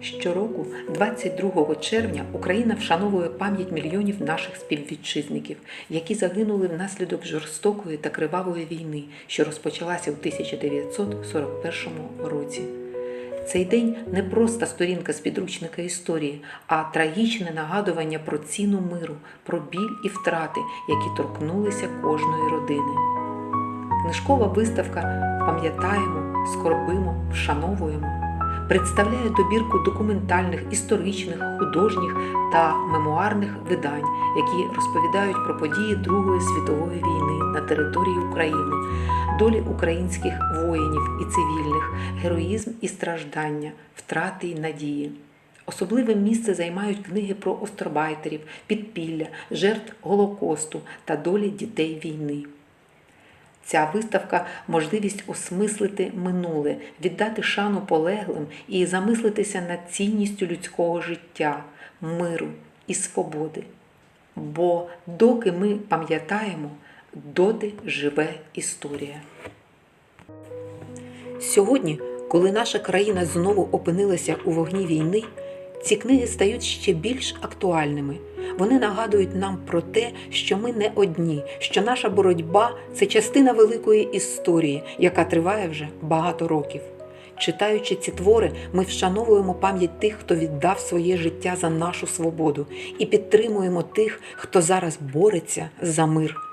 Щороку, 22 червня, Україна вшановує пам'ять мільйонів наших співвітчизників, які загинули внаслідок жорстокої та кривавої війни, що розпочалася у 1941 році. Цей день не просто сторінка з підручника історії, а трагічне нагадування про ціну миру, про біль і втрати, які торкнулися кожної родини. Книжкова виставка Пам'ятаємо, скорбимо, вшановуємо представляє добірку документальних, історичних, художніх та мемуарних видань, які розповідають про події Другої світової війни на території України, долі українських воїнів і цивільних, героїзм і страждання, втрати й надії. Особливе місце займають книги про остробайтерів, підпілля, жертв Голокосту та долі дітей війни. Ця виставка можливість осмислити минуле, віддати шану полеглим і замислитися над цінністю людського життя, миру і свободи. Бо доки ми пам'ятаємо, доти живе історія. Сьогодні, коли наша країна знову опинилася у вогні війни, ці книги стають ще більш актуальними. Вони нагадують нам про те, що ми не одні, що наша боротьба це частина великої історії, яка триває вже багато років. Читаючи ці твори, ми вшановуємо пам'ять тих, хто віддав своє життя за нашу свободу, і підтримуємо тих, хто зараз бореться за мир.